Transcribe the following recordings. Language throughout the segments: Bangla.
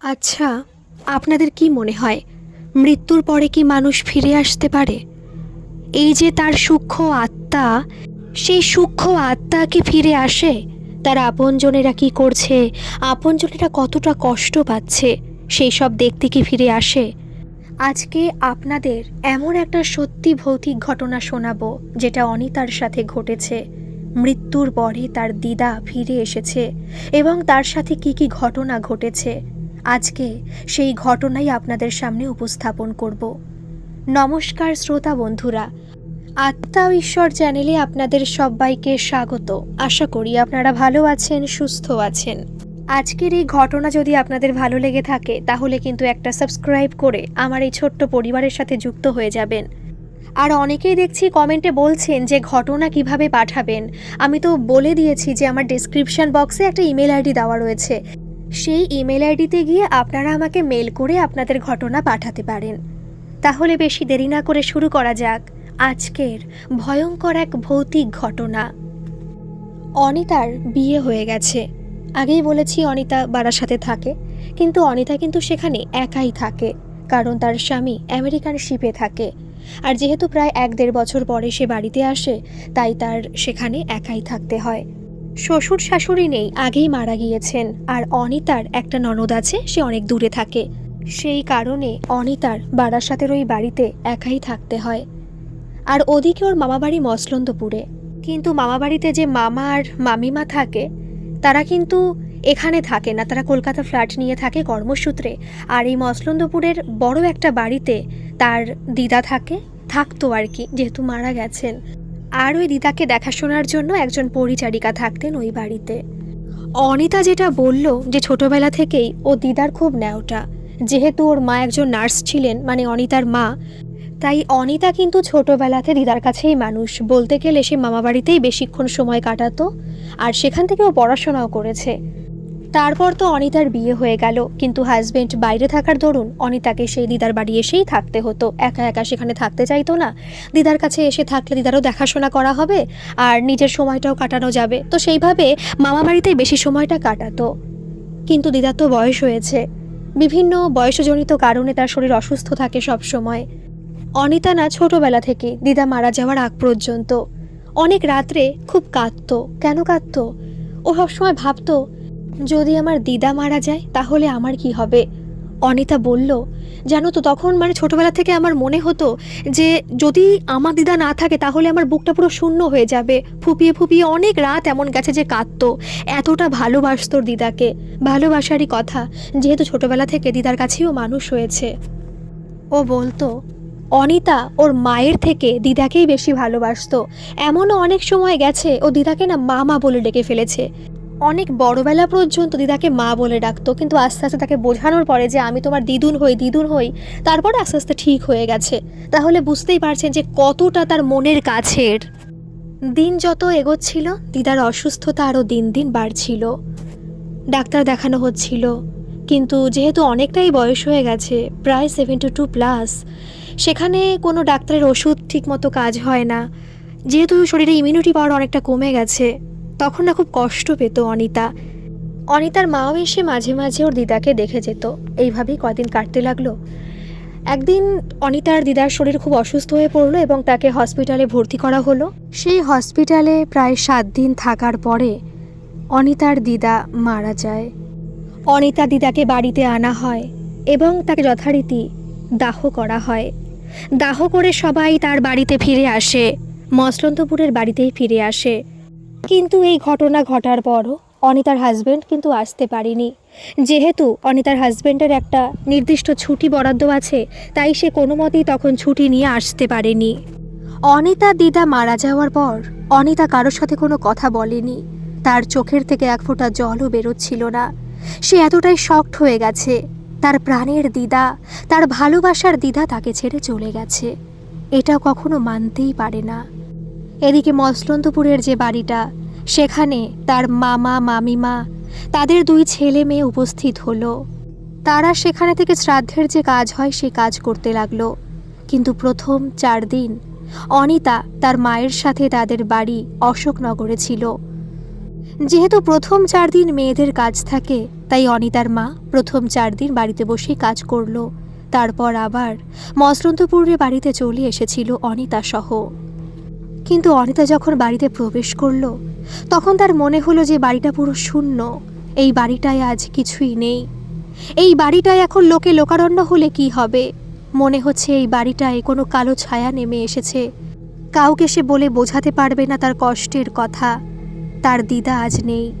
আচ্ছা আপনাদের কি মনে হয়, মৃত্যুর পরে কি মানুষ ফিরে আসতে পারে? এই যে তার সূক্ষ্ম আত্মা, সেই সূক্ষ্ম আত্মা কি ফিরে আসে? তার আপনজনেরা কি করছে? আপনজনেরা কতটা কষ্ট পাচ্ছে? সেই সব দেখতে কি ফিরে আসে? আজকে আপনাদের এমন একটা সত্যি ভৌতিক ঘটনা শোনাবো, যেটা অনিতার সাথে ঘটেছে। মৃত্যুর পরে তার দিদা ফিরে এসেছে এবং তার সাথে কি কি ঘটনা ঘটেছে। আজকে সেই ঘটনাই আপনাদের সামনে উপস্থাপন করব। নমস্কার শ্রোতা বন্ধুরা, আত্মা ঈশ্বর চ্যানেলে আপনাদের সবাইকে স্বাগত। আশা করি আপনারা ভালো আছেন, সুস্থ আছেন। আজকের এই ঘটনা যদি আপনাদের ভালো লেগে থাকে, তাহলে কিন্তু একটা সাবস্ক্রাইব করে আমার এই ছোট্ট পরিবারের সাথে যুক্ত হয়ে যাবেন। আর অনেকেই দেখছি কমেন্টে বলছেন যে ঘটনা কীভাবে পাঠাবেন। আমি তো বলে দিয়েছি যে আমার ডেসক্রিপশন বক্সে একটা ইমেল আইডি দেওয়া রয়েছে। সেই ইমেল আইডিতে গিয়ে আপনারা আমাকে মেল করে আপনাদের ঘটনা পাঠাতে পারেন। তাহলে বেশি দেরি না করে শুরু করা যাক। আজকের ভয়ঙ্কর এক ভৌতিক ঘটনা। অনিতার বিয়ে হয়ে গেছে। আগেই বলেছি অনিতা বাড়ার সাথে থাকে, কিন্তু অনিতা কিন্তু সেখানে একাই থাকে, কারণ তার স্বামী আমেরিকান শিপে থাকে। আর যেহেতু প্রায় এক দেড় বছর পরে সে বাড়িতে আসে, তাই তার সেখানে একাই থাকতে হয়। শ্বশুর শাশুড়ি নেই, আগেই মারা গিয়েছেন, আর অনিতার একটা ননদ আছে, সে অনেক দূরে থাকে। সেই কারণে অনিতার বারাসাতের ওই বাড়িতে একাই থাকতে হয়। আর ওদিকে ওর মামাবাড়ি মসলন্দপুরে। কিন্তু মামাবাড়িতে যে মামা আর মামিমা থাকে, তারা কিন্তু এখানে থাকে না, তারা কলকাতা ফ্ল্যাট নিয়ে থাকে কর্মসূত্রে। আর এই মসলন্দপুরের বড় একটা বাড়িতে তার দিদা থাকে, থাকতো আর কি, যেহেতু মারা গেছেন। আর ওই দিদাকে দেখাশোনার জন্য একজন পরিচারিকা থাকতেন ওই বাড়িতে। অনিতা যেটা বলল যে ছোটবেলা থেকেই ও দিদার খুব ন্যাওটা। যেহেতু ওর মা একজন নার্স ছিলেন মানে অনিতার মা, তাই অনিতা কিন্তু ছোটবেলাতে দিদার কাছেই মানুষ। বলতে গেলে সে মামাবাড়িতেই বেশিক্ষণ সময় কাটাতো, আর সেখান থেকেও পড়াশোনাও করেছে। তারপর তো অনিতার বিয়ে হয়ে গেল, কিন্তু হাজবেন্ড বাইরে থাকার দরুন অনিতাকে সেই দিদার বাড়ি এসেই থাকতে হতো। একা একা সেখানে থাকতে চাইতো না। দিদার কাছে এসে থাকলে দিদারও দেখাশোনা করা হবে আর নিজের সময়টাও কাটানো যাবে। তো সেইভাবে মামা বাড়িতেই বেশি সময়টা কাটাতো। কিন্তু দিদার তো বয়স হয়েছে। বিভিন্ন বয়সজনিত কারণে তার শরীর অসুস্থ থাকে সব সময়। অনিতা না ছোটবেলা থেকে দিদা মারা যাওয়ার আগ পর্যন্ত। অনেক রাত্রে খুব কাঁদতো। কেন কাঁদতো? ও সবসময় ভাবতো যদি আমার দিদা মারা যায়, তাহলে আমার কি হবে? অনিতা বলল, জানো তো, তখন মানে ছোটবেলা থেকে আমার মনে হতো যে, যদি আমার দিদা না থাকে, তাহলে আমার বুকটা পুরো শূন্য হয়ে যাবে। ফুপিয়ে ফুপিয়ে অনেক রাত এমন গেছে যে কাঁদতো। এতটা ভালোবাসতো দিদাকে। ভালোবাসারই কথা, যেহেতু ছোটবেলা থেকে দিদার কাছেও মানুষ হয়েছে। ও বলতো, অনিতা, ওর মায়ের থেকে দিদাকেই বেশি ভালোবাসতো। এমনও অনেক সময় গেছে, ও দিদাকে না মামা বলে ডেকে ফেলেছে। অনেক বড়বেলা পর্যন্ত দিদাকে মা বলে ডাকতো, কিন্তু আস্তে আস্তে তাকে বোঝানোর পরে যে আমি তোমার দিদুন হই দিদুন হই, তারপরে আস্তে আস্তে ঠিক হয়ে গেছে। তাহলে বুঝতেই পারছেন যে কতটা তার মনের কাছের। দিন যত এগোচ্ছিল, দিদার অসুস্থতা আরও দিন দিন বাড়ছিল। ডাক্তার দেখানো হচ্ছিল, কিন্তু যেহেতু অনেকটাই বয়স হয়ে গেছে, প্রায় সেভেন্টি টু প্লাস সেখানে কোনো ডাক্তারের ওষুধ ঠিকমতো কাজ হয় না। যেহেতু শরীরে ইমিউনিটি পাওয়ার অনেকটা কমে গেছে তখন না খুব কষ্ট পেত অনিতা। অনিতার মাও এসে মাঝে মাঝে ওর দিদাকে দেখে যেত। এইভাবেই কদিন কাটতে লাগল। একদিন অনিতার দিদার শরীর খুব অসুস্থ হয়ে পড়ল এবং তাকে হসপিটালে ভর্তি করা হলো। সেই হসপিটালে প্রায় সাত দিন থাকার পরে অনিতার দিদা মারা যায়। অনিতা দিদাকে বাড়িতে আনা হয় এবং তাকে যথারীতি দাহ করা হয়। দাহ করে সবাই তার বাড়িতে ফিরে আসে। মসলন্তপুরের বাড়িতেই ফিরে আসে। কিন্তু এই ঘটনা ঘটার পরও অনিতার হাজবেন্ড কিন্তু আসতে পারেনি। যেহেতু অনিতার হাজবেন্ডের একটা নির্দিষ্ট ছুটি বরাদ্দ আছে, তাই সে কোনো মতেই তখন ছুটি নিয়ে আসতে পারেনি। অনিতা দিদা মারা যাওয়ার পর অনিতা কারোর সাথে কোনো কথা বলেনি। তার চোখের থেকে এক ফোঁটা জলও বেরোচ্ছিল না। সে এতটাই শক্ট হয়ে গেছে। তার প্রাণের দিদা, তার ভালোবাসার দিদা তাকে ছেড়ে চলে গেছে। এটা কখনো মানতেই পারে না। এদিকে মসলন্তপুরের যে বাড়িটা, সেখানে তার মামা, মামিমা, তাদের দুই ছেলে মেয়ে উপস্থিত হলো। তারা সেখানে থেকে শ্রাদ্ধের যে কাজ হয়, সে কাজ করতে লাগল। কিন্তু প্রথম চার দিন অনিতা তার মায়ের সাথে তাদের বাড়ি অশোকনগরে ছিল। যেহেতু প্রথম চার দিন মেয়েদের কাজ থাকে, তাই অনিতার মা প্রথম চার দিন বাড়িতে বসেই কাজ করল। তারপর আবার মসরন্তপুরের বাড়িতে চলে এসেছিল অনিতা সহ কিন্তু অনিতা যখন বাড়িতে প্রবেশ করল, তখন তার মনে হলো যে বাড়িটা পুরো শূন্য। এই বাড়িটায় আজ কিছুই নেই। এই বাড়িটায় এখন লোকে লোকারণ্য হলে কি হবে? মনে হচ্ছে এই বাড়িটায় কোনো কালো ছায়া নেমে এসেছে। কাউকে সে বলে বোঝাতে পারবে না তার কষ্টের কথা। তার দিদা আজ নেই।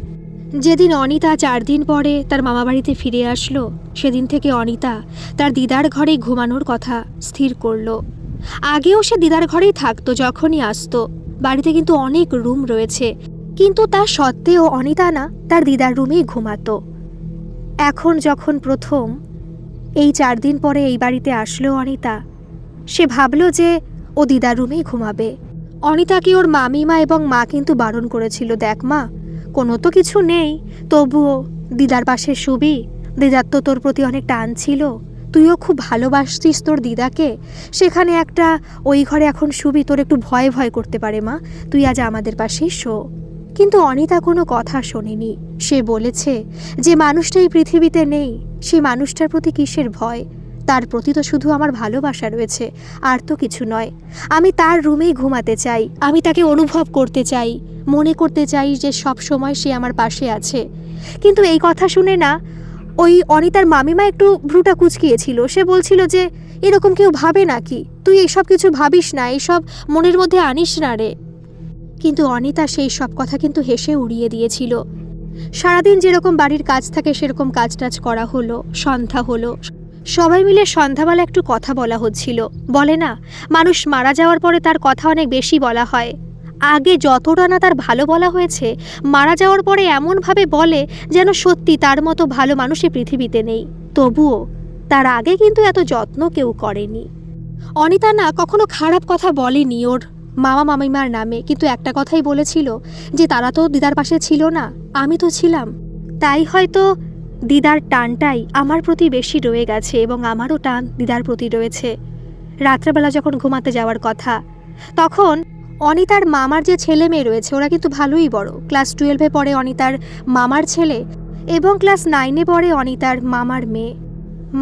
যেদিন অনিতা চার দিন পরে তার মামাবাড়িতে ফিরে আসলো, সেদিন থেকে অনিতা তার দিদার ঘরেই ঘুমানোর কথা স্থির করল। আগেও সে দিদার ঘরেই থাকতো, যখনই আসতো। বাড়িতে কিন্তু অনেক রুম রয়েছে। কিন্তু তা সত্ত্বেও অনিতা না তার দিদার রুমেই ঘুমাতো। এখন যখন প্রথম, এই চার দিন পরে এই বাড়িতে আসলো অনিতা, সে ভাবলো যে ও দিদার রুমেই ঘুমাবে। অনিতাকে ওর মামিমা এবং মা কিন্তু বারণ করেছিল, দেখ মা, কোনো তো কিছু নেই, তবুও দিদার পাশে শুবি, দিদার তো তোর প্রতি অনেক টান ছিল। তুইও খুব ভালোবাসতিস তোর দিদাকে? সেখানে একটা, ওই ঘরে এখন শুবি তোর একটু ভয় ভয় করতে পারে মা। তুই আজ আমাদের পাশেই শো। কিন্তু অনিতা কোনো কথা শোনেনি। সে বলেছে যে মানুষটা এই পৃথিবীতে নেই। সে মানুষটার প্রতি কিসের ভয়? তার প্রতি তো শুধু আমার ভালোবাসা রয়েছে, আর তো কিছু নয়। আমি তার রুমেই ঘুমাতে চাই, আমি তাকে অনুভব করতে চাই, মনে করতে চাই যে সব সময় সে আমার পাশে আছে। কিন্তু এই কথা শুনে না ওই অনিতার মামিমা একটু ভ্রুটা কুচকিয়েছিল। সে বলছিল যে, এরকম কেউ ভাবে নাকি? তুই এইসব কিছু ভাবিস না, এইসব মনের মধ্যে আনিস না রে। কিন্তু অনিতা সেই সব কথা কিন্তু হেসে উড়িয়ে দিয়েছিল। সারাদিন যেরকম বাড়ির কাজ থাকে, সেরকম কাজ টাজ করা হলো, সন্ধ্যা হলো। সবাই মিলে সন্ধ্যাবেলা একটু কথা বলা হচ্ছিল। বলে না, মানুষ মারা যাওয়ার পরে তার কথা অনেক বেশি বলা হয়। আগে যতটা না তার ভালো বলা হয়েছে, মারা যাওয়ার পরে এমনভাবে বলে যেন সত্যি তার মতো ভালো মানুষই পৃথিবীতে নেই। তবুও তার আগে কিন্তু এত যত্ন কেউ করেনি। অনিতা না কখনো খারাপ কথা বলেনি ওর মামা মামিমার নামে, কিন্তু একটা কথাই বলেছিল যে তারা তো দিদার পাশে ছিল না, আমি তো ছিলাম। তাই হয়তো দিদার টানটাই আমার প্রতি বেশি রয়ে গেছে এবং আমারও টান দিদার প্রতি রয়েছে। রাত্রেবেলা যখন ঘুমাতে যাওয়ার কথা, তখন অনিতার মামার যে ছেলে মেয়ে রয়েছে, ওরা কিন্তু ভালোই বড়। ক্লাস টুয়েলভে পড়ে অনিতার মামার ছেলে এবং ক্লাস নাইনে পড়ে অনিতার মামার মেয়ে।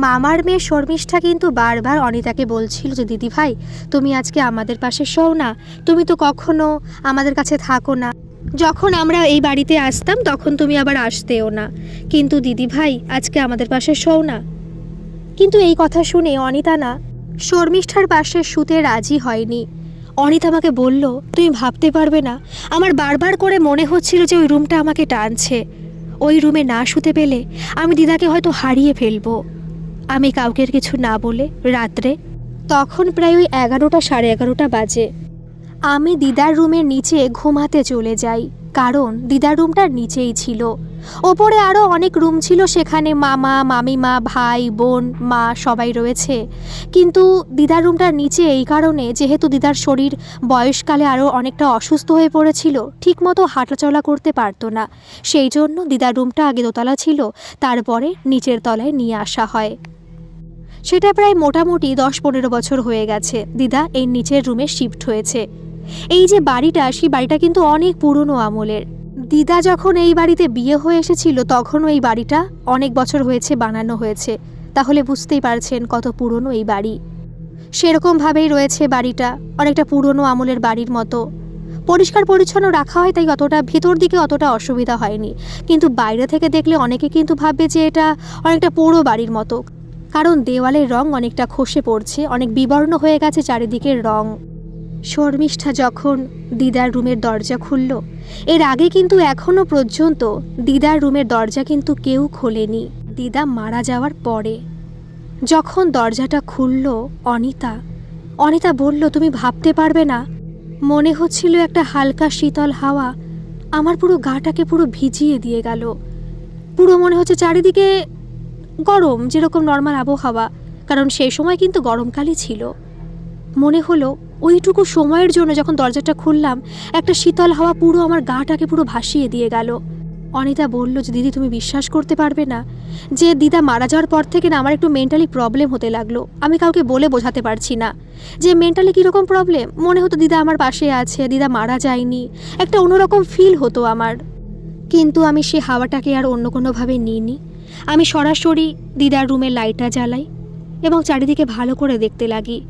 মামার মেয়ে শর্মিষ্ঠা কিন্তু বারবার অনিতাকে বলছিল যে, দিদি ভাই, তুমি আজকে আমাদের পাশে শোও না। তুমি তো কখনো আমাদের কাছে থাকো না। যখন আমরা এই বাড়িতে আসতাম, তখন তুমি আবার আসতেও না। কিন্তু দিদি ভাই, আজকে আমাদের পাশে শোও না। কিন্তু এই কথা শুনে অনিতা না, শর্মিষ্ঠার পাশে শুতে রাজি হয়নি। অনিতা আমাকে বলল, তুমি ভাবতে পারবে না। আমার বারবার করে মনে হচ্ছিল যে ওই রুমটা আমাকে টানছে। ওই রুমে না শুতে পেলে আমি দিদাকে হয়তো হারিয়ে ফেলব। আমি কাউকে কিছু না বলে রাত্রে, তখন প্রায় ওই এগারোটা, সাড়ে এগারোটা বাজে। আমি দিদার রুমের নিচে ঘুমাতে চলে যাই, কারণ দিদার রুমটার নিচেই ছিল। ওপরে আরও অনেক রুম ছিল সেখানে মামা, মামিমা, ভাই, বোন, মা সবাই রয়েছে। কিন্তু দিদার রুমটার নিচে এই কারণে যেহেতু দিদার শরীর বয়সকালে আরও অনেকটা অসুস্থ হয়ে পড়েছিল, ঠিকমতো হাঁটাচলা করতে পারতো না। সেই জন্য দিদার রুমটা আগে দোতলা ছিল, তারপরে নিচের তলায় নিয়ে আসা হয়। সেটা প্রায় মোটামুটি দশ পনেরো বছর হয়ে গেছে, দিদা এই নিচের রুমে শিফট হয়েছে। এই যে বাড়িটা, সেই বাড়িটা কিন্তু অনেক পুরনো আমলের। দিদা যখন এই বাড়িতে বিয়ে হয়ে এসেছিল, তখনও এই বাড়িটা অনেক বছর হয়েছে, বানানো হয়েছে। তাহলে বুঝতেই পারছেন কত পুরনো এই বাড়ি। সেরকমভাবেই রয়েছে বাড়িটা, অনেকটা পুরনো আমলের বাড়ির মতো। পরিষ্কার পরিচ্ছন্ন রাখা হয়, তাই অতটা ভেতর দিকে অতটা অসুবিধা হয়নি। কিন্তু বাইরে থেকে দেখলে অনেকে কিন্তু ভাববে যে এটা অনেকটা পুরো বাড়ির মতো। কারণ দেওয়ালের রং অনেকটা খসে পড়ছে, অনেক বিবর্ণ হয়ে গেছে চারিদিকের রং। শর্মিষ্ঠা যখন দিদার রুমের দরজা খুলল, এর আগে কিন্তু এখনও পর্যন্ত দিদার রুমের দরজা কিন্তু কেউ খোলেনি। দিদা মারা যাওয়ার পরে যখন দরজাটা খুলল অনিতা অনিতা বলল, তুমি ভাবতে পারবে না, মনে হচ্ছিল একটা হালকা শীতল হাওয়া আমার পুরো গাটাকে পুরো ভিজিয়ে দিয়ে গেল। পুরো মনে হচ্ছে চারিদিকে গরম, যেরকম নর্মাল আবহাওয়া, কারণ সেই সময় কিন্তু গরমকালই ছিল। মনে হলো ওইটুকু সময়ের জন্য যখন দরজাটা খুললাম, একটা শীতল হাওয়া পুরো আমার গাটাকে পুরো ভাসিয়ে দিয়ে গেল। অনিতা বলল, যে দিদি, তুমি বিশ্বাস করতে পারবে না। যে দিদা মারা যাওয়ার পর থেকে না আমার একটু মেন্টালি প্রবলেম হতে লাগল। আমি কাউকে বলে বোঝাতে পারছি না। যে মেন্টালি কীরকম প্রবলেম মনে হতো দিদা আমার পাশে আছে, দিদা মারা যায়নি। একটা অন্যরকম ফিল হতো আমার। কিন্তু আমি সে হাওয়াটাকে আর অন্য কোনোভাবে নিইনি। আমি সরাসরি দিদার রুমে লাইটটা জ্বালাই এবং চারিদিকে ভালো করে দেখতে লাগি।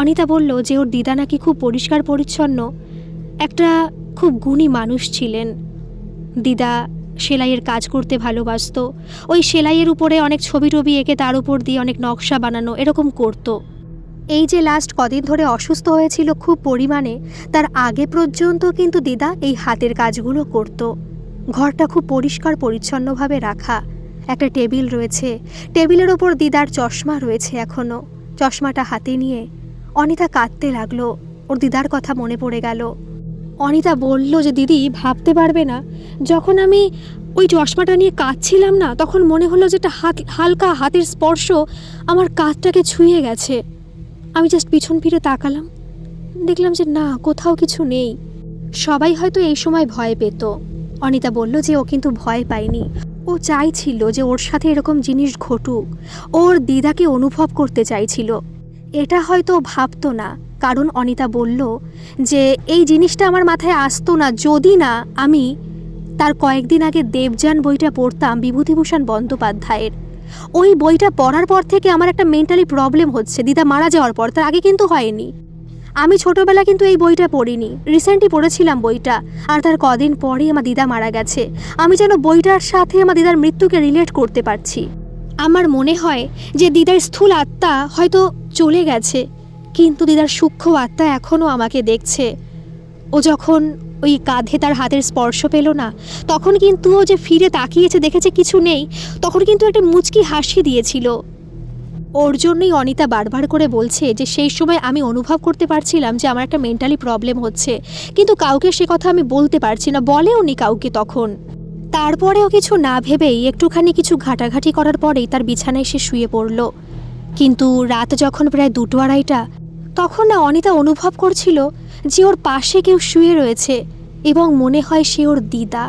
অনিতা বলল যে ওর দিদা নাকি খুব পরিষ্কার পরিচ্ছন্ন, একটা খুব গুণী মানুষ ছিলেন। দিদা সেলাইয়ের কাজ করতে ভালোবাসতো। ওই সেলাইয়ের উপরে অনেক ছবি টবি এঁকে তার উপর দিয়ে অনেক নকশা বানানো, এরকম করতো। এই যে লাস্ট কদিন ধরে অসুস্থ হয়েছিল খুব পরিমাণে, তার আগে পর্যন্ত কিন্তু দিদা এই হাতের কাজগুলো করত। ঘরটা খুব পরিষ্কার পরিচ্ছন্নভাবে রাখা। একটা টেবিল রয়েছে। টেবিলের ওপর দিদার চশমা রয়েছে এখনও চশমাটা হাতে নিয়ে অনিতা কাঁদতে লাগল। ওর দিদার কথা মনে পড়ে গেল। অনিতা বলল যে, দিদি, ভাবতে পারবে না। যখন আমি ওই চশমাটা নিয়ে কাঁদছিলাম না, তখন মনে হলো যে, একটা হাত, হালকা হাতের স্পর্শ আমার কাঁধটাকে ছুঁয়ে গেছে। আমি জাস্ট পিছন ফিরে তাকালাম। দেখলাম যে, না, কোথাও কিছু নেই। সবাই হয়তো এই সময় ভয় পেত। অনিতা বলল যে, ও কিন্তু ভয় পায়নি। ও চাইছিল যে, ওর সাথে এরকম জিনিস ঘটুক। ওর দিদাকে অনুভব করতে চাইছিল। এটা হয়তো ভাবতো না, কারণ অনিতা বলল যে, এই জিনিসটা আমার মাথায় আসতো না, যদি না আমি তার কয়েকদিন আগে দেবযান বইটা পড়তাম বিভূতিভূষণ বন্দ্যোপাধ্যায়ের। ওই বইটা পড়ার পর থেকে আমার একটা মেন্টালি প্রবলেম হচ্ছে, দিদা মারা যাওয়ার পর, তার আগে কিন্তু হয়নি। আমি ছোটবেলা কিন্তু এই বইটা পড়িনি রিসেন্টলি পড়েছিলাম বইটা, আর তার কদিন পরেই আমার দিদা মারা গেছে। আমি যেন বইটার সাথে আমার দিদার মৃত্যুকে রিলেট করতে পারছি। আমার মনে হয় যে দিদার স্থূল আত্মা হয়তো চলে গেছে। কিন্তু দিদার সূক্ষ্ম আত্মা এখনও আমাকে দেখছে। ও যখন ওই কাঁধে তার হাতের স্পর্শ পেল না, তখন কিন্তু ও যে ফিরে তাকিয়েছে দেখেছে কিছু নেই, তখন কিন্তু একটা মুচকি হাসি দিয়েছিল। ওর জন্যই অনিতা বারবার করে বলছে যে সেই সময় আমি অনুভব করতে পারছিলাম যে আমার একটা মেন্টালি প্রবলেম হচ্ছে, কিন্তু কাউকে সে কথা আমি বলতে পারছি না বলেও নি কাউকে তখন। তারপরেও কিছু না ভেবেই একটুখানি কিছু ঘাটাঘাটি করার পরেই তার বিছানায় সে শুয়ে পড়ল। কিন্তু রাত যখন প্রায় দুটো আড়াইটা, তখন না অনিতা অনুভব করছিল যে ওর পাশে কেউ শুয়ে রয়েছে এবং মনে হয় সে ওর দিদা।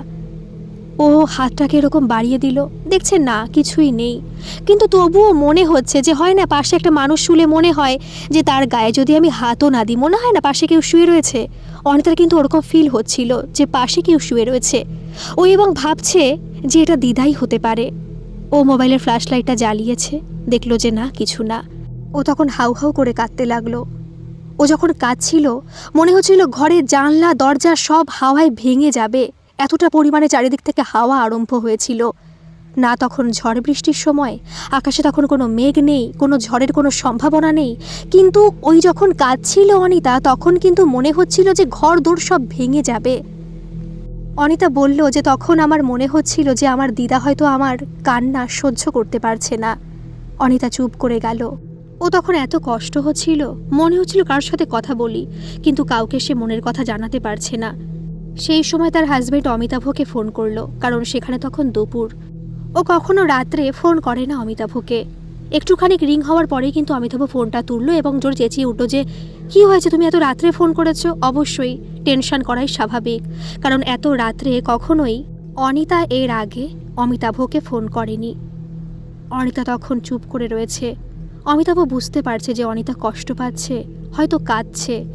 ও হাতটাকে এরকম বাড়িয়ে দিল, দেখছে না, কিছুই নেই। কিন্তু তবুও মনে হচ্ছে যে হয় না পাশে একটা মানুষ শুলে মনে হয় যে তার গায়ে যদি আমি হাতও না দিই, মনে হয় না পাশে কেউ শুয়ে রয়েছে। অনিতার কিন্তু ওরকম ফিল হচ্ছিল যে পাশে কেউ শুয়ে রয়েছে। ও এবং ভাবছে যে এটা দিদাই হতে পারে। ও মোবাইলের ফ্ল্যাশ লাইটটা জ্বালিয়েছে। দেখল যে না, কিছু না। ও তখন হাউ হাউ করে কাঁদতে লাগল। ও যখন কাঁদছিল, মনে হচ্ছিল ঘরের জানলা, দরজা সব হাওয়ায় ভেঙে যাবে। এতটা পরিমাণে চারিদিক থেকে হাওয়া আরম্ভ হয়েছিল। না তখন ঝড় বৃষ্টির সময়, আকাশে তখন কোনো মেঘ নেই, কোনো ঝড়ের কোনো সম্ভাবনা নেই। কিন্তু ওই যখন কাঁদছিল অনিতা, তখন কিন্তু মনে হচ্ছিল যে ঘর দৌড় সব ভেঙে যাবে। অনিতা বলল যে তখন আমার মনে হচ্ছিল যে আমার দিদা হয়তো আমার কান্না সহ্য করতে পারছে না। অনিতা চুপ করে গেল। ও তখন এত কষ্ট হচ্ছিল, মনে হচ্ছিল কারোর সাথে কথা বলি, কিন্তু কাউকে সে মনের কথা জানাতে পারছে না। সেই সময় তার হাজব্যান্ড অমিতাভকে ফোন করল, কারণ সেখানে তখন দুপুর। ও কখনো রাত্রে ফোন করে না অমিতাভকে। একটুখানি রিং হওয়ার পরেই কিন্তু অমিতাভ ফোনটা তুললো এবং জোর চেঁচিয়ে উঠল যে, কি হয়েছে? তুমি এত রাত্রে ফোন করেছ? অবশ্যই, টেনশন করাই স্বাভাবিক, কারণ এত রাত্রে কখনোই অনিতা এর আগে অমিতাভকে ফোন করেনি। অনিতা তখন চুপ করে রয়েছে। অমিতাভ বুঝতে পারছে যে অনিতা কষ্ট পাচ্ছে, হয়তো কাঁদছে,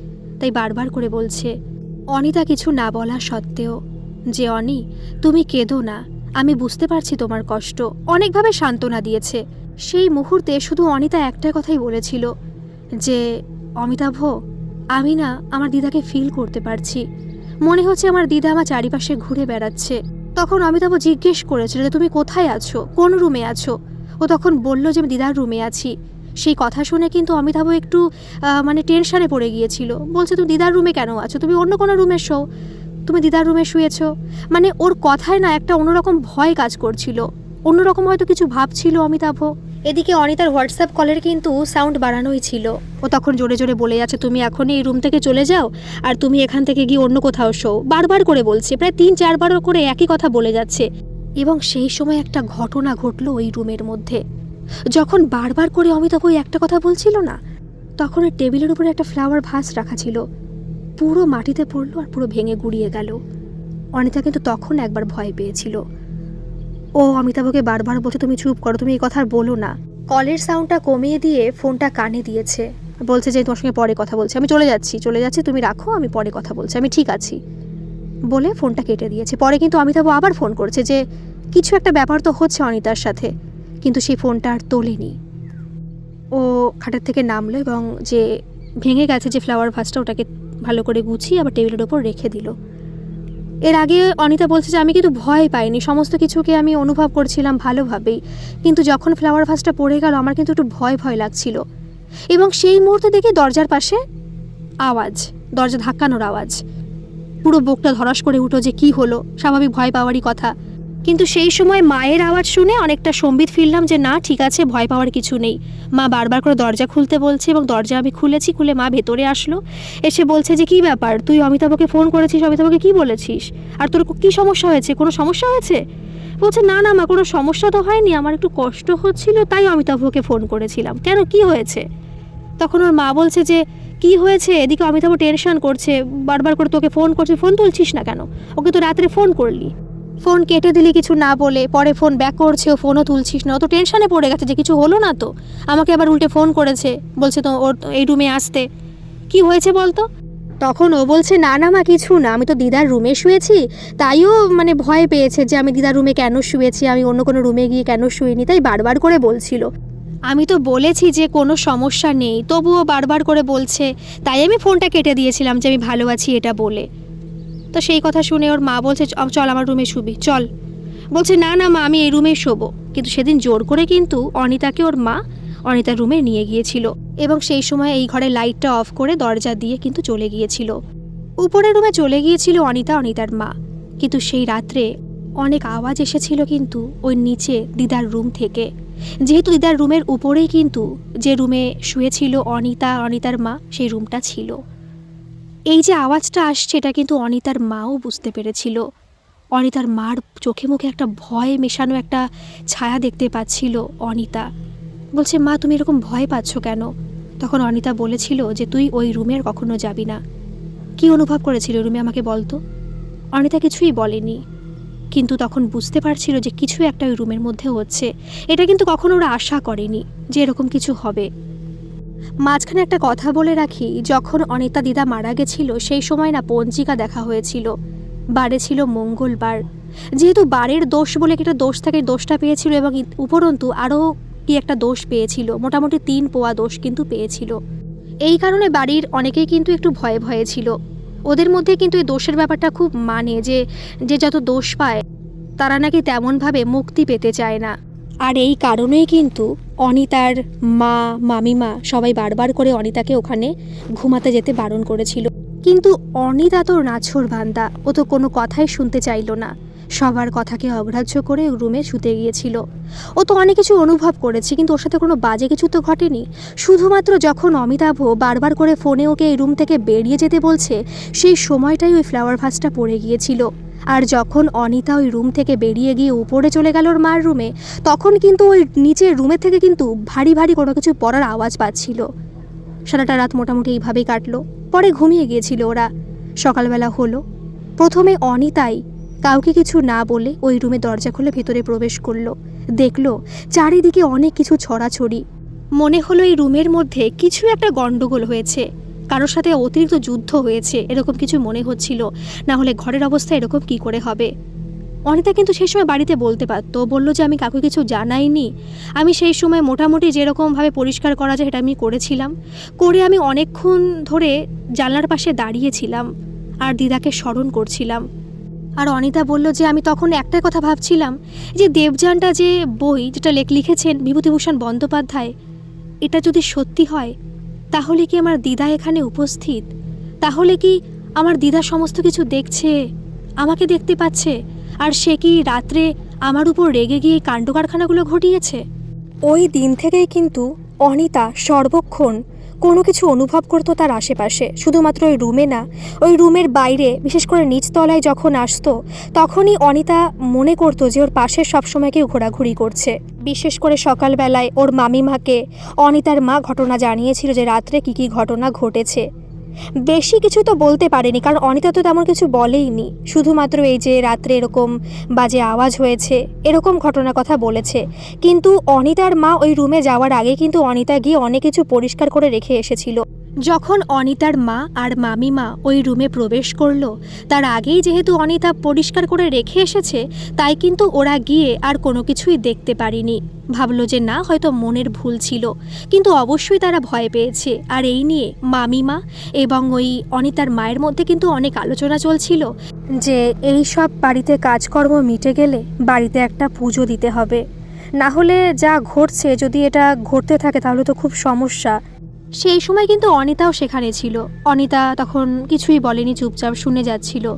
তাই বারবার করে বলছে, অনিতা কিছু না বলা সত্ত্বেও, যে অনি, তুমি কেঁদো না, আমি বুঝতে পারছি তোমার কষ্ট, অনেকভাবে সান্ত্বনা দিয়েছে সেই মুহূর্তে শুধু অনিতা একটা কথাই বলেছিল যে, অমিতাভ, আমি না আমার দিদাকে ফিল করতে পারছি। মনে হচ্ছে আমার দিদা আমার চারিপাশে ঘুরে বেড়াচ্ছে। তখন অমিতাভ জিজ্ঞেস করেছিল যে, তুমি কোথায় আছো? কোন রুমে আছো? ও তখন বলল যে, আমি দিদার রুমে আছি। সেই কথা শুনে কিন্তু অমিতাভ একটু মানে টেনশানে পড়ে গিয়েছিল। বলছে, তুমি দিদার রুমে কেন আছো? তুমি অন্য কোনো রুমে শো। তুমি দিদার রুমে শুয়েছো? মানে ওর কথায় না একটা অন্যরকম ভয় কাজ করছিল। অন্যরকম হয়তো কিছু ভাবছিল অমিতাভ। এদিকে অনিতার হোয়াটসঅ্যাপ কলের কিন্তু সাউন্ড বাড়ানোই ছিল। ও তখন জোরে জোরে বলে যাচ্ছে তুমি এখনই এই রুম থেকে চলে যাও আর তুমি এখান থেকে গিয়ে অন্য কোথাও শো। বারবার করে বলছে প্রায় তিন চারবারও করে একই কথা বলে যাচ্ছে। এবং সেই সময় একটা ঘটনা ঘটলো ওই রুমের মধ্যে। যখন বারবার করে অমিতাভ ওই একটা কথা বলছিল না তখন ওই টেবিলের উপরে একটা ফ্লাওয়ার ভাস রাখা ছিল। পুরো মাটিতে পড়ল আর পুরো ভেঙে গুড়িয়ে গেল। অনিতা কিন্তু তখন একবার ভয় পেয়েছিল। ও অমিতাভকে বারবার বলছে, তুমি চুপ করো, তুমি এই কথা আর বলো না। কলের সাউন্ডটা কমিয়ে দিয়ে ফোনটা কানে দিয়েছে। বলছে যে, তোমার সঙ্গে পরে কথা বলছে। আমি চলে যাচ্ছি চলে যাচ্ছি, তুমি রাখো, আমি পরে কথা বলছি, আমি ঠিক আছি। বলে ফোনটা কেটে দিয়েছে। পরে কিন্তু অমিতাভ আবার ফোন করছে যে, কিছু একটা ব্যাপার তো হচ্ছে অনিতার সাথে। কিন্তু সেই ফোনটা আর তোলেনি। ও খাটের থেকে নামলো এবং যে ভেঙে গেছে যে ফ্লাওয়ার ভাসটা ওটাকে ভালো করে গুছিয়ে আবার টেবিলের ওপর রেখে দিল। এর আগে অনিতা বলছে যে, আমি কিন্তু ভয় পাইনি। সমস্ত কিছুকে আমি অনুভব করছিলাম ভালোভাবেই। কিন্তু যখন ফ্লাওয়ার ভাসটা পড়ে গেল, আমার কিন্তু একটু ভয় ভয় লাগছিল। এবং সেই মুহূর্তে দেখি দরজার পাশে আওয়াজ, দরজা ধাক্কানোর আওয়াজ। পুরো বুকটা ধরাস করে উঠো যে, কি হলো? স্বাভাবিক ভয় পাওয়ারই কথা। কিন্তু সেই সময় মায়ের আওয়াজ শুনে অনেকটা সম্বিত ফিরলাম যে, না, ঠিক আছে, ভয় পাওয়ার কিছু নেই। মা বারবার করে দরজা খুলতে বলছে এবং দরজা আমি খুলেছি, খুলে মা ভেতরে আসলো। এসে বলছে যে, কি ব্যাপার? তুই অমিতাভকে ফোন করেছিস? অমিতাভকে কি বলেছিস? আর তোর কি সমস্যা হয়েছে? কোনো সমস্যা হয়েছে? বলছে, না না, মা, কোনো সমস্যা তো হয়নি। আমার একটু কষ্ট হচ্ছিল, তাই অমিতাভকে ফোন করেছিলাম। কেন? কি হয়েছে? তখন ওর মা বলছে যে, কি হয়েছে? এদিকে অমিতাভ টেনশন করছে, বারবার করে তোকে ফোন করছে। ফোন তুলছিস না কেন? ওকে তো রাত্রে ফোন করলি। ফোন কেটে দিলি কিছু না বলে, পরে ফোন ব্যাক করছে, ও ফোনও তুলছিস না। তো টেনশনে পড়ে গেছে যে কিছু হলো না তো। আমাকে আবার উল্টে ফোন করেছে, বলছে তো ওর এই রুমে আসতে। কি হয়েছে বলতো? তখন ও বলছে, না না মা, কিছু না। আমি তো দিদার রুমে শুয়েছি। তাইও মানে ভয় পেয়েছে যে আমি দিদার রুমে কেন শুয়েছি, আমি অন্য কোনো রুমে গিয়ে কেন শুইনি। তাই বারবার করে বলছিল। আমি তো বলেছি যে কোনো সমস্যা নেই, তবুও বারবার করে বলছে, তাই আমি ফোনটা কেটে দিয়েছিলাম যে আমি ভালো আছি এটা বলে। তো সেই কথা শুনে ওর মা বলছে, "চ- চল আমার রুমে শুবি, চল। বলছে, না না মা, আমি এই রুমেই শোবো। কিন্তু সেদিন জোর করে কিন্তু অনিতাকে ওর মা অনিতার রুমে নিয়ে গিয়েছিল এবং সেই সময় এই ঘরে লাইটটা অফ করে দরজা দিয়ে কিন্তু চলে গিয়েছিল। উপরের রুমে চলে গিয়েছিল অনিতা, অনিতার মা। কিন্তু সেই রাত্রে অনেক আওয়াজ এসেছিল কিন্তু ওই নিচে দিদার রুম থেকে। যেহেতু দিদার রুমের উপরেই কিন্তু যে রুমে শুয়েছিল অনিতা, অনিতার মা, সেই রুমটা ছিল। এই যে আওয়াজটা আসছে, এটা কিন্তু অনিতার মাও বুঝতে পেরেছিল। অনিতার মার চোখে মুখে একটা ভয় মেশানো একটা ছায়া দেখতে পাচ্ছিল অনিতা। বলছে, মা, তুমি এরকম ভয় পাচ্ছ কেন? তখন অনিতা বলেছিল যে, তুই ওই রুমে আর কখনো যাবি না। কি অনুভব করেছিল রুমে, আমাকে বলতো অনিতা কিছুই বলেনি। কিন্তু তখন বুঝতে পারছিল যে, কিছু একটা ওই রুমের মধ্যে হচ্ছে। এটা কিন্তু কখনো ওরা আশা করেনি যে, এরকম কিছু হবে। মাঝখানে একটা কথা বলে রাখি, যখন অনিতা দিদা মারা গেছিল, সেই সময় না পঞ্জিকা দেখা হয়েছিল। বারে ছিল মঙ্গলবার। যেহেতু বারের দোষ বলে একটা দোষ থাকে, দোষটা পেয়েছিল এবং উপরন্তু আরও কি একটা দোষ পেয়েছিল, মোটামুটি তিন পোয়া দোষ কিন্তু পেয়েছিল। এই কারণে বাড়ির অনেকেই কিন্তু একটু ভয়ে ভয়ে ছিল। ওদের মধ্যে কিন্তু এই দোষের ব্যাপারটা খুব মানে যে যে যত দোষ পায়, তারা নাকি তেমনভাবে মুক্তি পেতে চায় না। আর এই কারণেই কিন্তু অনিতার মা, মামিমা সবাই বারবার করে অনিতাকে ওখানে ঘুমাতে যেতে বারণ করেছিল। কিন্তু অনিতা তো নাছর বান্দা ও তো কোনো কথাই শুনতে চাইলো না। সবার কথাকে অগ্রাহ্য করে রুমে শুতে গিয়েছিল। ও তো অনেক কিছু অনুভব করেছে, কিন্তু ওর সাথে কোনো বাজে কিছু তো ঘটেনি। শুধুমাত্র যখন অমিতাভ বারবার করে ফোনে ওকে এই রুম থেকে বেরিয়ে যেতে বলছে, সেই সময়টাই ওই ফ্লাওয়ার ভাসটা পড়ে গিয়েছিল। আর যখন অনিতা ওই রুম থেকে বেরিয়ে গিয়ে উপরে চলে গেল ওর মার রুমে, তখন কিন্তু ওই নিচের রুমের থেকে কিন্তু ভারী ভারী কোনো কিছু পড়ার আওয়াজ পাচ্ছিল। সারাটা রাত মোটামুটি এইভাবেই কাটলো। পরে ঘুমিয়ে গিয়েছিল ওরা। সকালবেলা হলো। প্রথমে অনিতাই কাউকে কিছু না বলে ওই রুমে দরজা খুলে ভেতরে প্রবেশ করল। দেখল চারিদিকে অনেক কিছু ছড়াছড়ি। মনে হলো এই রুমের মধ্যে কিছু একটা গন্ডগোল হয়েছে। কারোর সাথে অতিরিক্ত যুদ্ধ হয়েছে, এরকম কিছু মনে হচ্ছিল। না হলে ঘরের অবস্থা এরকম কি করে হবে? অনিতা কিন্তু সেই সময় বাড়িতে বলতে পারতো, বলল যে আমি কাউকে কিছু জানাইনি। আমি সেই সময় মোটামুটি যেরকমভাবে পরিষ্কার করা যায় সেটা আমি করেছিলাম। করে আমি অনেকক্ষণ ধরে জানলার পাশে দাঁড়িয়েছিলাম আর দিদাকে স্মরণ করছিলাম। আর অনিতা বলল যে আমি তখন একটাই কথা ভাবছিলাম, যে দেবযানটা যে বই যেটা লেখ, লিখেছেন বিভূতিভূষণ বন্দ্যোপাধ্যায়, এটা যদি সত্যি হয় তাহলে কি আমার দিদা এখানে উপস্থিত? তাহলে কি আমার দিদা সমস্ত কিছু দেখছে, আমাকে দেখতে পাচ্ছে, আর সে কি রাত্রে আমার উপর রেগে গিয়ে কাণ্ডকারখানাগুলো কাণ্ড কারখানাগুলো ঘটিয়েছে? ওই দিন থেকেই কিন্তু অনিতা সর্বক্ষণ কোনো কিছু অনুভব করতো তার আশেপাশে, শুধুমাত্র ওই রুমে না, ওই রুমের বাইরে, বিশেষ করে নিচতলায় যখন আসতো, তখনই অনিতা মনে করতো যে ওর পাশে সবসময় কেউ ঘোরাঘুরি করছে। বিশেষ করে সকালবেলায় ওর মামিমাকে অনিতার মা ঘটনা জানিয়েছিল যে রাত্রে কী কী ঘটনা ঘটেছে। বেশি কিছু তো বলতে পারেনি, কারণ অনিতা তো তেমন কিছু বলেইনি। শুধুমাত্র এই যে রাত্রে এরকম বাজে আওয়াজ হয়েছে, এরকম ঘটনার কথা বলেছে। কিন্তু অনিতার মা ওই রুমে যাওয়ার আগে কিন্তু অনিতা গিয়ে অনেক কিছু পরিষ্কার করে রেখে এসেছিল। যখন অনিতার মা আর মামিমা ওই রুমে প্রবেশ করল, তার আগেই যেহেতু অনিতা পরিষ্কার করে রেখে এসেছে, তাই কিন্তু ওরা গিয়ে আর কোনো কিছুই দেখতে পারিনি। ভাবলো যে না, হয়তো মনের ভুল ছিল। কিন্তু অবশ্যই তারা ভয় পেয়েছে। আর এই নিয়ে মামিমা এবং ওই অনিতার মায়ের মধ্যে কিন্তু অনেক আলোচনা চলছিল যে এই সব বাড়িতে কাজকর্ম মিটে গেলে বাড়িতে একটা পুজো দিতে হবে। না হলে যা ঘটছে, যদি এটা ঘটতে থাকে তাহলে তো খুব সমস্যা। সেই সময় কিন্তু অনিতাও সেখানে ছিল। অনিতা তখন কিছুই বলেনি, চুপচাপ শুনে যাচ্ছিল।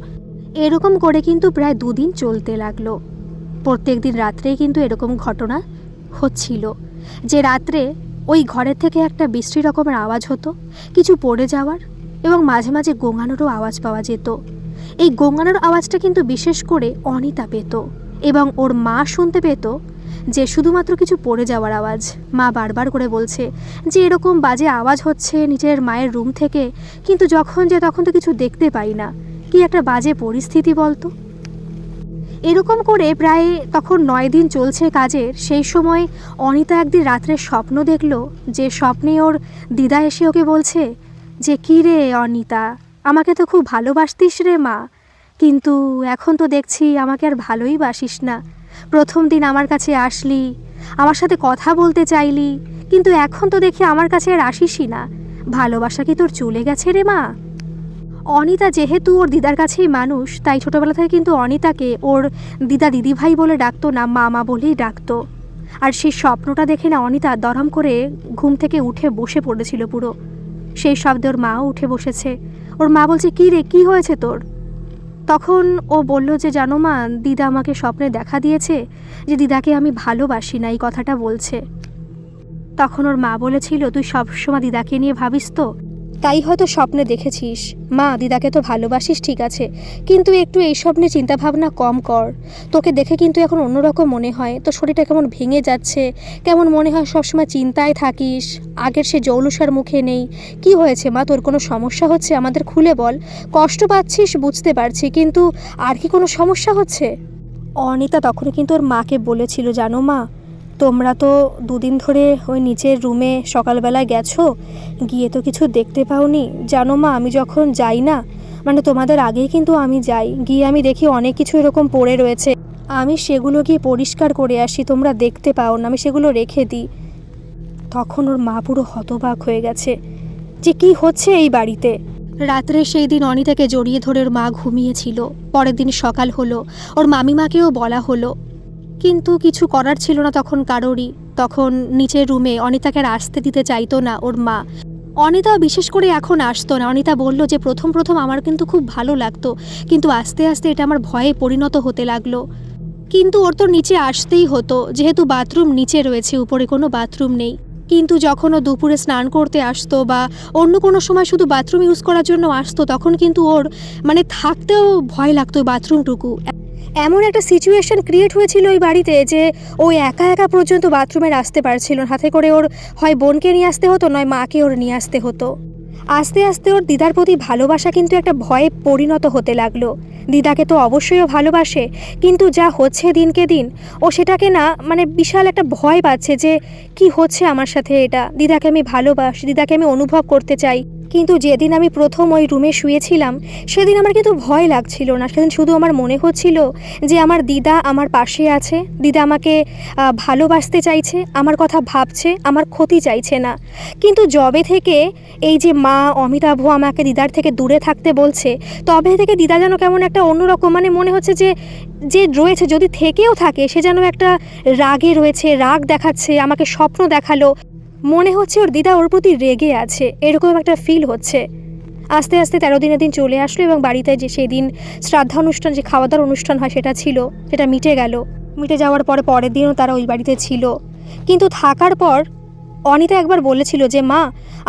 এরকম করে কিন্তু প্রায় দুদিন চলতে লাগল। প্রত্যেক দিন রাত্রেই কিন্তু এরকম ঘটনা হচ্ছিল। যে রাত্রে ওই ঘরের থেকে একটা বৃষ্টি রকমের আওয়াজ হতো, কিছু পড়ে যাওয়ার এবং মাঝে মাঝে গোঙানোরও আওয়াজ পাওয়া যেত। এই গোঙানোর আওয়াজটা কিন্তু বিশেষ করে অনিতা পেত এবং ওর মা শুনতে পেত যে শুধুমাত্র কিছু পড়ে যাওয়ার আওয়াজ। মা বারবার করে বলছে যে এরকম বাজে আওয়াজ হচ্ছে নিজের মায়ের রুম থেকে, কিন্তু যখন যে তখন তো কিছু দেখতে পাই না। কি একটা বাজে পরিস্থিতি বলতো? এরকম করে প্রায় তখন নয় দিন চলছে কাজের। সেই সময় অনিতা একদিন রাত্রে স্বপ্ন দেখল যে স্বপ্নে ওর দিদা এসে ওকে বলছে যে, কী রে অনিতা, আমাকে তো খুব ভালোবাসতিস রে মা। কিন্তু এখন তো দেখছি আমাকে আর ভালোই বাসিস না। প্রথম দিন আমার কাছে আসলি, আমার সাথে কথা বলতে চাইলি, কিন্তু এখন তো দেখি আমার কাছে আর আসিসই না। ভালোবাসা কি তোর চলে গেছে রে মা? অনিতা যেহেতু ওর দিদার কাছেই মানুষ, তাই ছোটবেলা থেকে কিন্তু অনিতাকে ওর দিদা দিদিভাই বলে ডাকতো না, মামা বলেই ডাকতো। আর সেই স্বপ্নটা দেখে না অনিতা দরম করে ঘুম থেকে উঠে বসে পড়েছিল পুরো। সেই শব্দে ওর মাও উঠে বসেছে। ওর মা বলছে, কী রে, কী হয়েছে তোর? তখন ও বলল যে, জানো মা, দিদা আমাকে স্বপ্নে দেখা দিয়েছে যে, দিদাকে আমি ভালোবাসি না, এই কথাটা বলছে। তখন ওর মা বলেছিল, তুই সবসময় দিদাকে নিয়ে ভাবিস তো? তাই হয়তো স্বপ্নে দেখেছিস। মা, দিদাকে তো ভালোবাসিস, ঠিক আছে। কিন্তু একটু এই স্বপ্নে চিন্তাভাবনা কম কর। তোকে দেখে কিন্তু এখন অন্যরকম মনে হয়। তোর শরীরটা কেমন ভেঙে যাচ্ছে। কেমন মনে হয় সবসময় চিন্তায় থাকিস। আগের সে জৌলুসার মুখে নেই। কি হয়েছে, মা? তোর কোনো সমস্যা হচ্ছে? আমাদের খুলে বল। কষ্ট পাচ্ছিস, বুঝতে পারছি। কিন্তু আর কি কোনো সমস্যা হচ্ছে? অনিতা তখন কিন্তু ওর মাকে বলেছিল, জানো মা? তোমরা তো দুদিন ধরে ওই নিচের রুমে সকালবেলায় গেছো? গিয়ে তো কিছু দেখতে পাওনি। জানো মা, আমি যখন যাই না মানে তোমাদের আগেই কিন্তু আমি যাই। গিয়ে আমি দেখি অনেক কিছু এরকম পড়ে রয়েছে। আমি সেগুলো গিয়ে পরিষ্কার করে আসি, তোমরা দেখতে পাও না, আমি সেগুলো রেখে দিই। তখন ওর মা পুরো হতবাক হয়ে গেছে। যে কি হচ্ছে এই বাড়িতে? রাত্রে সেই দিন অনিতাকে জড়িয়ে ধরে ওর মা ঘুমিয়েছিল। পরের দিন সকাল হলো। ওর মামিমাকেও বলা হলো। কিন্তু কিছু করার ছিল না তখন কারোরই। তখন নিচের রুমে অনিতাকে আর আসতে দিতে চাইতো না ওর মা। অনিতা বিশেষ করে এখন আসতো না। অনিতা বলল যে, প্রথম প্রথম আমার কিন্তু খুব ভালো লাগতো। কিন্তু আস্তে আস্তে এটা আমার ভয়ে পরিণত হতে লাগল। কিন্তু ওর তো নিচে আসতেই হতো। যেহেতু বাথরুম নিচে রয়েছে, উপরে কোনো বাথরুম নেই। কিন্তু যখন ও দুপুরে স্নান করতে আসতো বা অন্য কোনো সময় শুধু বাথরুম ইউজ করার জন্য আসতো, তখন কিন্তু ওর মানে থাকতেও ভয় লাগতো বাথরুমটুকু। এমন একটা সিচুয়েশন ক্রিয়েট হয়েছিল ওই বাড়িতে যে ও একা একা পর্যন্ত বাথরুমে আসতে পারছিল। হাতে করে ওর হয় বোনকে নিয়ে আসতে হতো, নয় মাকে ওর নিয়ে আসতে হতো। আস্তে আস্তে ওর দিদার প্রতি ভালোবাসা কিন্তু একটা ভয়ে পরিণত হতে লাগল। দিদাকে তো অবশ্যই ভালোবাসে, কিন্তু যা হচ্ছে দিনকে দিন, ও সেটাকে না মানে বিশাল একটা ভয় পাচ্ছে যে কি হচ্ছে আমার সাথে এটা। দিদাকে আমি ভালোবাসি, দিদাকে আমি অনুভব করতে চাই। কিন্তু যেদিন আমি প্রথম ওই রুমে শুয়েছিলাম, সেদিন আমার কিন্তু ভয় লাগছিল না। সেদিন শুধু আমার মনে হচ্ছিল যে আমার দিদা আমার পাশে আছে, দিদা আমাকে ভালোবাসতে চাইছে, আমার কথা ভাবছে, আমার ক্ষতি চাইছে না। কিন্তু জবে থেকে এই যে মা অমিতাভ আমাকে দিদার থেকে দূরে থাকতে বলছে, তবে থেকে দিদা যেন কেমন একটা অন্যরকম মানে মনে হচ্ছে যে যে রয়েছে, যদি থেকেও থাকে, সে যেন একটা রাগে রয়েছে, রাগ দেখাচ্ছে, আমাকে স্বপ্ন দেখাল। মনে হচ্ছে ওর দিদা ওর প্রতি রেগে আছে, এরকম একটা ফিল হচ্ছে। আস্তে আস্তে তেরো দিনের দিন চলে আসলো এবং বাড়িতে যে সেই দিন শ্রাদ্ধা অনুষ্ঠান যে খাওয়া দাওয়ার অনুষ্ঠান হয় সেটা ছিল, সেটা মিটে গেল। মিটে যাওয়ার পরে পরের দিনও তারা ওই বাড়িতে ছিল। কিন্তু থাকার পর অনিতা একবার বলেছিল যে, মা,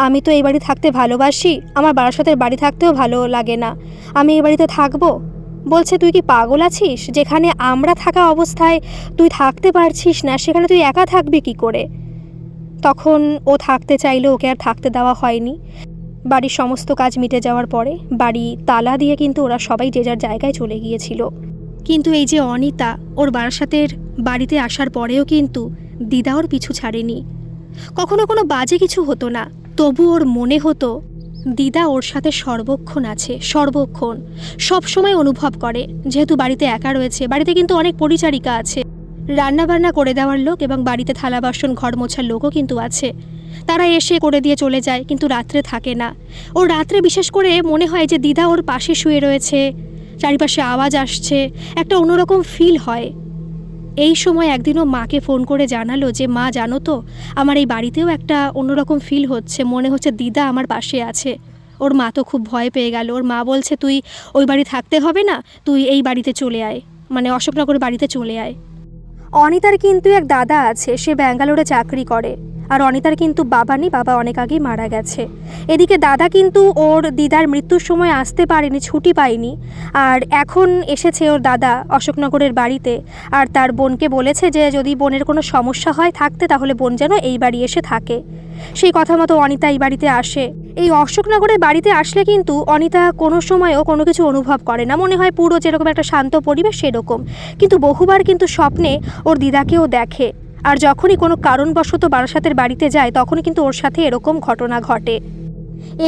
আমি তো এই বাড়ি থাকতে ভালোবাসি, আমার বারাসাতের বাড়ি থাকতেও ভালো লাগে না। আমি এই বাড়িতে থাকব। বলছে, তুই কি পাগল আছিস? যেখানে আমরা থাকা অবস্থায় তুই থাকতে পারছিস না, সেখানে তুই একা থাকবি কি করে? তখন ও থাকতে চাইলে ওকে আর থাকতে দেওয়া হয়নি। বাড়ির সমস্ত কাজ মিটে যাওয়ার পরে বাড়ি তালা দিয়ে কিন্তু ওরা সবাই যে যার জায়গায় চলে গিয়েছিল। কিন্তু এই যে অনিতা, ওর বারাসাতের বাড়িতে আসার পরেও কিন্তু দিদা ওর পিছু ছাড়েনি। কখনো কোনো বাজে কিছু হতো না, তবু ওর মনে হতো, দিদা ওর সাথে সর্বক্ষণ আছে, সর্বক্ষণ। সব সময় অনুভব করে, যেহেতু বাড়িতে একা রয়েছে, বাড়িতে কিন্তু অনেক পরিচারিকা আছে। রান্না বান্না করে দেওয়ার লোক এবং বাড়িতে থালা বাসন, ঘর মোছার লোকও কিন্তু আছে। তারা এসে করে দিয়ে চলে যায়, কিন্তু রাত্রে থাকে না। ওর রাত্রে বিশেষ করে মনে হয় যে দিদা ওর পাশে শুয়ে রয়েছে। চারিপাশে আওয়াজ আসছে, একটা অন্যরকম ফিল হয়। এই সময় একদিনও মাকে ফোন করে জানালো যে, মা, জানো তো, আমার এই বাড়িতেও একটা অন্যরকম ফিল হচ্ছে, মনে হচ্ছে দিদা আমার পাশে আছে। ওর মা তো খুব ভয় পেয়ে গেল। ওর মা বলছে, তুই ওই বাড়ি থাকতে হবে না, তুই এই বাড়িতে চলে আয়। মানে অশোকনগর বাড়িতে চলে আয়। অনিতার কিন্তু এক দাদা আছে সে ব্যাঙ্গালোরে চাকরি করে। আর অনিতার কিন্তু বাবা নেই, বাবা অনেক আগেই মারা গেছে। এদিকে দাদা কিন্তু ওর দিদার মৃত্যুর সময় আসতে পারেনি, ছুটি পায়নি। আর এখন এসেছে ওর দাদা অশোকনগরের বাড়িতে। আর তার বোনকে বলেছে যে, যদি বোনের কোনো সমস্যা হয় থাকতে, তাহলে বোন যেন এই বাড়ি এসে থাকে। সেই কথা মতো অনিতা এই বাড়িতে আসে। এই অশোকনগরের বাড়িতে আসলে কিন্তু অনিতা কোনো সময়ও কোনো কিছু অনুভব করে না। মনে হয় পুরো যেরকম একটা শান্ত পরিবেশ সেরকম। কিন্তু বহুবার কিন্তু স্বপ্নে ওর দিদাকেও দেখে। আর যখনই কোনো কারণবশত বারাসাতের বাড়িতে যায় তখনই কিন্তু ওর সাথে এরকম ঘটনা ঘটে।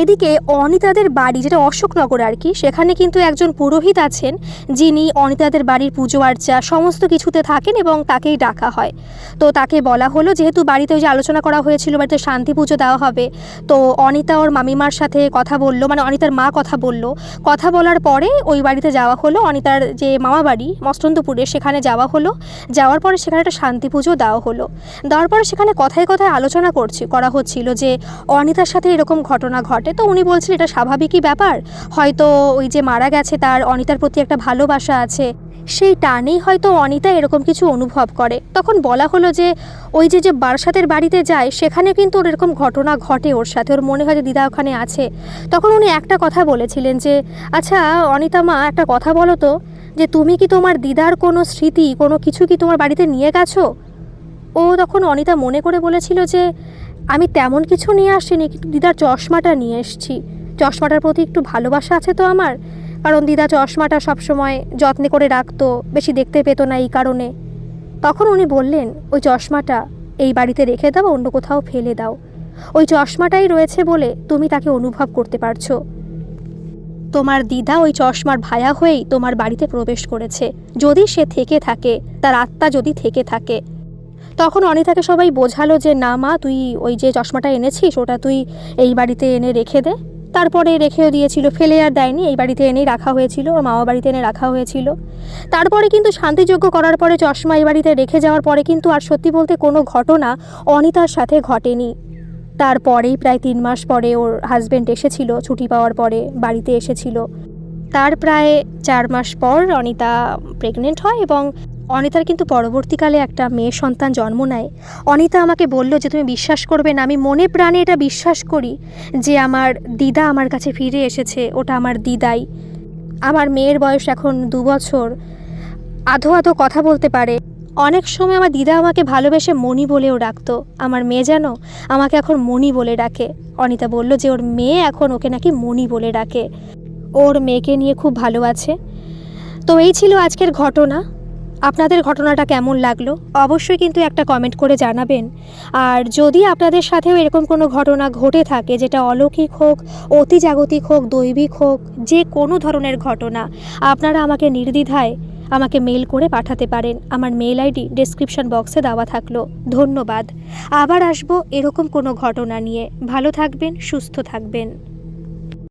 এদিকে অনিতাদের বাড়ি যেটা অশোকনগর আর কি, সেখানে কিন্তু একজন পুরোহিত আছেন যিনি অনিতাদের বাড়ির পুজো আর্চা সমস্ত কিছুতে থাকেন এবং তাকেই ডাকা হয়। তো তাকে বলা হলো, যেহেতু বাড়িতে ওই যে আলোচনা করা হয়েছিল, বাড়িতে শান্তি পুজো দেওয়া হবে, তো অনিতা ওর মামিমার সাথে কথা বলল মানে অনিতার মা কথা বলল। কথা বলার পরে ওই বাড়িতে যাওয়া হলো, অনিতার যে মামা বাড়ি মস্তন্দপুরে সেখানে যাওয়া হলো। যাওয়ার পরে সেখানে একটা শান্তি পুজো দেওয়া হলো। দেওয়ার পরে সেখানে কথায় কথায় আলোচনা করছি, করা হচ্ছিল যে অনিতার সাথে এরকম ঘটনা ঘটে, তো উনি বলছিলেন এটা স্বাভাবিকই ব্যাপার। হয়তো ওই যে মারা গেছে তার অনিতার প্রতি একটা ভালোবাসা আছে। সেই টানেই হয়তো অনিতা এরকম কিছু অনুভব করে। তখন বলা হলো যে, ওই যে যে বারসাতের বাড়িতে যায়, সেখানে কিন্তু ওর এরকম ঘটনা ঘটে ওর সাথে। ওর মনে হয় যে দিদা ওখানে আছে। তখন উনি একটা কথা বলেছিলেন যে আচ্ছা অনিতা মা, একটা কথা বলো তো, যে তুমি কি তোমার দিদার কোনো স্মৃতি, কোনো কিছু কি তোমার বাড়িতে নিয়ে গেছো? ও তখন অনিতা মনে করে বলেছিল যে আমি তেমন কিছু নিয়ে আসিনি, কিন্তু দিদার চশমাটা নিয়ে এসেছি। চশমাটার প্রতি একটু ভালোবাসা আছে তো আমার, কারণ দিদা চশমাটা সবসময় যত্নে করে রাখতো, বেশি দেখতে পেতো না এই কারণে। তখন উনি বললেন, ওই চশমাটা এই বাড়িতে রেখে দাও, অন্য কোথাও ফেলে দাও। ওই চশমাটাই রয়েছে বলে তুমি তাকে অনুভব করতে পারছ। তোমার দিদা ওই চশমার ভায়া হয়েই তোমার বাড়িতে প্রবেশ করেছে। যদি সে থেকে থাকে, তার আত্মা যদি থেকে থাকে তখন অনিতাকে সবাই বোঝালো যে, না মা, তুই ওই যে চশমাটা এনেছিস, ওটা তুই এই বাড়িতে এনে রেখে দে। তারপরে রেখেও দিয়েছিল, ফেলে আর দেয়নি, এই বাড়িতে এনেই রাখা হয়েছিল, ওর মামা বাড়িতে এনে রাখা হয়েছিল। তারপরে কিন্তু শান্তিযোগ্য করার পরে চশমা এই বাড়িতে রেখে যাওয়ার পরে কিন্তু আর সত্যি বলতে কোনো ঘটনা অনিতার সাথে ঘটেনি। তারপরেই প্রায় তিন মাস পরে ওর হাজবেন্ড এসেছিল, ছুটি পাওয়ার পরে বাড়িতে এসেছিল। তার প্রায় চার মাস পর অনিতা প্রেগনেন্ট হয় এবং অনিতার কিন্তু পরবর্তীকালে একটা মেয়ে সন্তান জন্ম নেয়। অনিতা আমাকে বলল যে, তুমি বিশ্বাস করবে না, আমি মনে প্রাণে এটা বিশ্বাস করি যে, আমার দিদা আমার কাছে ফিরে এসেছে, ওটা আমার দিদাই। আমার মেয়ের বয়স এখন দু বছর। আধো আধো কথা বলতে পারে। অনেক সময় আমার দিদা আমাকে ভালোবেসে মণি বলেও ডাকতো। আমার মেয়ে যেন আমাকে এখন মণি বলে ডাকে। অনিতা বলল যে, ওর মেয়ে এখন ওকে নাকি মণি বলে ডাকে। ওর মেয়েকে নিয়ে খুব ভালো আছে। তো এই ছিল আজকের ঘটনা। আপনাদের ঘটনাটা কেমন লাগল? অবশ্যই কিন্তু একটা কমেন্ট করে জানাবেন। আর যদি আপনাদের সাথেও এরকম কোনো ঘটনা ঘটে থাকে, যেটা অলৌকিক হোক অতি জাগতিক হোক, দৈবিক হোক, যে কোনো ধরনের ঘটনা, আপনারা আমাকে নির্দ্বিধায় আমাকে মেল করে পাঠাতে পারেন। আমার মেল আইডি ডেসক্রিপশন বক্সে দেওয়া থাকল। ধন্যবাদ। আবার আসব এরকম কোনো ঘটনা নিয়ে। ভালো থাকবেন, সুস্থ থাকবেন।